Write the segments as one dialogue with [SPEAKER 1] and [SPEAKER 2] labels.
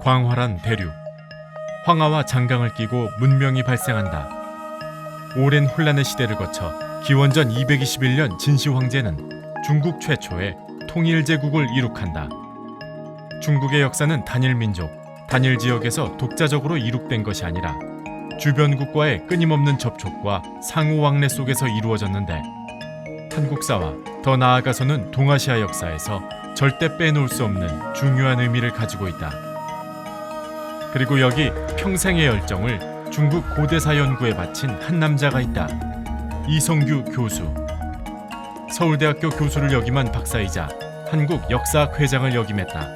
[SPEAKER 1] 광활한 대륙. 황하와 장강을 끼고 문명이 발생한다. 오랜 혼란의 시대를 거쳐 기원전 221년 진시 황제는 중국 최초의 통일 제국을 이룩한다. 중국의 역사는 단일 민족, 단일 지역에서 독자적으로 이룩된 것이 아니라 주변 국과의 끊임없는 접촉과 상호 왕래 속에서 이루어졌는데 한국사와 더 나아가서는 동아시아 역사에서 절대 빼놓을 수 없는 중요한 의미를 가지고 있다. 그리고 여기 평생의 열정을 중국 고대사 연구에 바친 한 남자가 있다. 이성규 교수. 서울대학교 교수를 역임한 박사이자 한국 역사학 회장을 역임했다.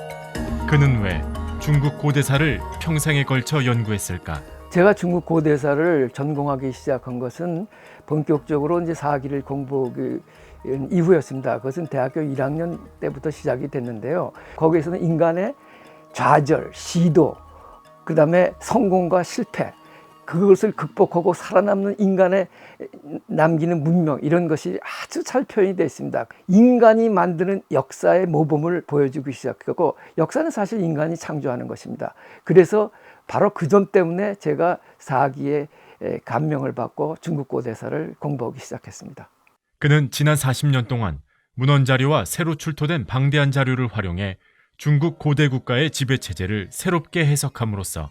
[SPEAKER 1] 그는 왜 중국 고대사를 평생에 걸쳐 연구했을까?
[SPEAKER 2] 제가 중국 고대사를 전공하기 시작한 것은 본격적으로 이제 사기를 공부하기 이후였습니다. 그것은 대학교 1학년 때부터 시작이 됐는데요. 거기에서는 인간의 좌절, 시도, 그 다음에 성공과 실패, 그것을 극복하고 살아남는 인간의 남기는 문명 이런 것이 아주 잘 표현이 되어 있습니다. 인간이 만드는 역사의 모범을 보여주기 시작했고 역사는 사실 인간이 창조하는 것입니다. 그래서 바로 그 점 때문에 제가 사기에 감명을 받고 중국 고 대사를 공부하기 시작했습니다.
[SPEAKER 1] 그는 지난 40년 동안 문헌 자료와 새로 출토된 방대한 자료를 활용해 중국 고대 국가의 지배 체제를 새롭게 해석함으로써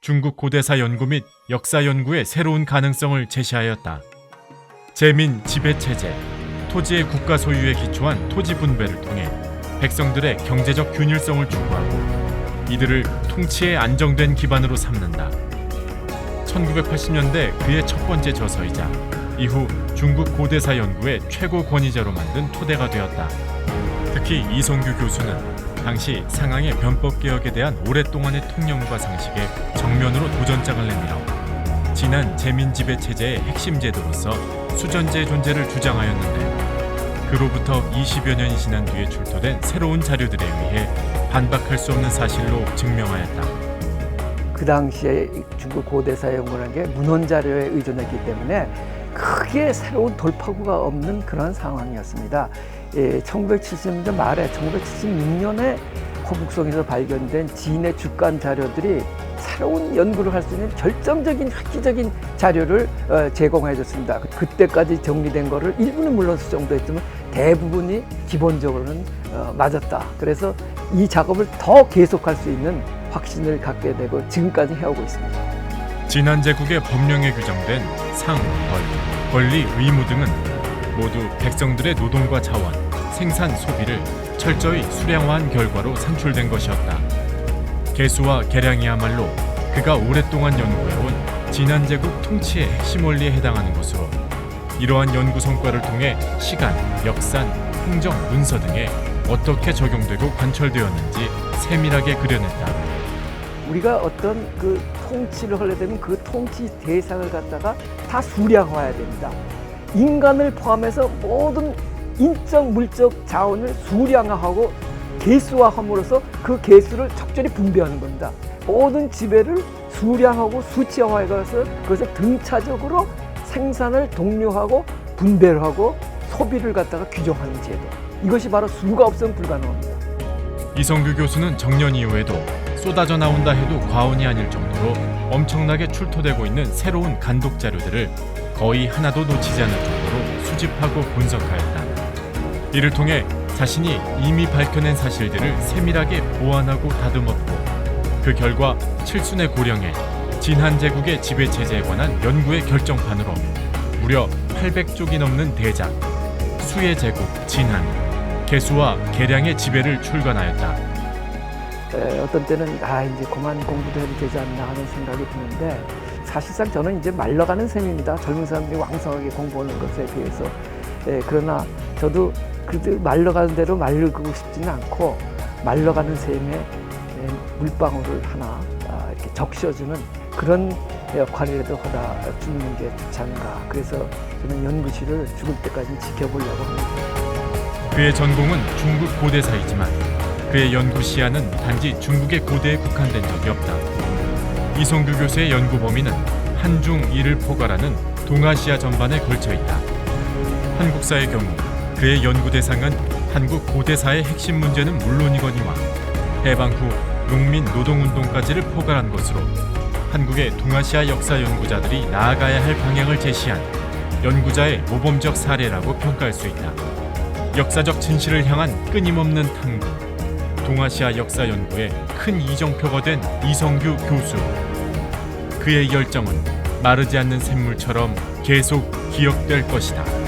[SPEAKER 1] 중국 고대사 연구 및 역사 연구의 새로운 가능성을 제시하였다. 재민 지배 체제, 토지의 국가 소유에 기초한 토지 분배를 통해 백성들의 경제적 균일성을 추구하고 이들을 통치의 안정된 기반으로 삼는다. 1980년대 그의 첫 번째 저서이자 이후 중국 고대사 연구의 최고 권위자로 만든 토대가 되었다. 특히 이성규 교수는 당시 상황의 변법 개혁에 대한 오랫동안의 통념과 상식에 정면으로 도전장을 내밀어 지난 재민 지배 체제의 핵심 제도로서 수전제의 존재를 주장하였는데 그로부터 20여 년이 지난 뒤에 출토된 새로운 자료들에 의해 반박할 수 없는 사실로 증명하였다.
[SPEAKER 2] 그 당시에 중국 고대사 연구라는 게 문헌 자료에 의존했기 때문에 크게 새로운 돌파구가 없는 그런 상황이었습니다. 예, 1970년대 말에 1976년에 호북성에서 발견된 진의 주간 자료들이 새로운 연구를 할 수 있는 결정적인 획기적인 자료를 어, 제공해 줬습니다. 그때까지 정리된 거를 일부는 물론 수정됐지만 대부분이 기본적으로는 어, 맞았다. 그래서 이 작업을 더 계속할 수 있는 확신을 갖게 되고 지금까지 해오고 있습니다.
[SPEAKER 1] 지난 제국의 법령에 규정된 상, 벌, 권리, 의무 등은 모두 백성들의 노동과 자원, 생산, 소비를 철저히 수량화한 결과로 산출된 것이었다. 개수와 계량이야말로 그가 오랫동안 연구해온 지난 제국 통치의 핵심 원리에 해당하는 것으로 이러한 연구 성과를 통해 시간, 역산, 행정, 문서 등에 어떻게 적용되고 관철되었는지 세밀하게 그려냈다.
[SPEAKER 2] 우리가 어떤 그 통치를 하려 되면 그 통치 대상을 갖다가 다 수량화해야 됩니다. 인간을 포함해서 모든 인적 물적 자원을 수량화하고 개수화함으로써 그 개수를 적절히 분배하는 겁니다. 모든 지배를 수량하고 수치화해서 그것을 등차적으로 생산을 독려하고 분배를 하고 소비를 갖다가 규정하는 제도. 이것이 바로 수가 없으면 불가능합니다.
[SPEAKER 1] 이성규 교수는 정년 이후에도 쏟아져 나온다 해도 과언이 아닐 정도로 엄청나게 출토되고 있는 새로운 간독 자료들을 거의 하나도 놓치지 않을 정도로 수집하고 분석하였다. 이를 통해 자신이 이미 밝혀낸 사실들을 세밀하게 보완하고 다듬었고 그 결과 칠순의 고령에 진한 제국의 지배 체제에 관한 연구의 결정판으로 무려 800쪽이 넘는 대작 수의 제국 진한 개수와 계량의 지배를 출간하였다.
[SPEAKER 2] 에, 어떤 때는 아 이제 그만 공부도 해도 되지 않나 하는 생각이 드는데 사실상 저는 이제 말러가는 셈입니다. 젊은 사람들이 왕성하게 공부하는 것에 비해서 에, 그러나 저도 그래도 말러가는 대로 말르고 싶지는 않고 말러가는 셈에 에, 물방울을 하나 아, 이렇게 적셔주는 그런 역할이라도 하다 죽는 게 좋지 않은가. 그래서 저는 연구실을 죽을 때까지 지켜보려고 합니다.
[SPEAKER 1] 그의 전공은 중국 고대사이지만 그의 연구 시야는 단지 중국의 고대에 국한된 적이 없다. 이성규 교수의 연구 범위는 한중 일을 포괄하는 동아시아 전반에 걸쳐 있다. 한국사의 경우 그의 연구 대상은 한국 고대사의 핵심 문제는 물론이거니와 해방 후 농민 노동운동까지를 포괄한 것으로 한국의 동아시아 역사 연구자들이 나아가야 할 방향을 제시한 연구자의 모범적 사례라고 평가할 수 있다. 역사적 진실을 향한 끊임없는 탐구. 동아시아 역사 연구의 큰 이정표가 된 이성규 교수. 그의 열정은 마르지 않는 샘물처럼 계속 기억될 것이다.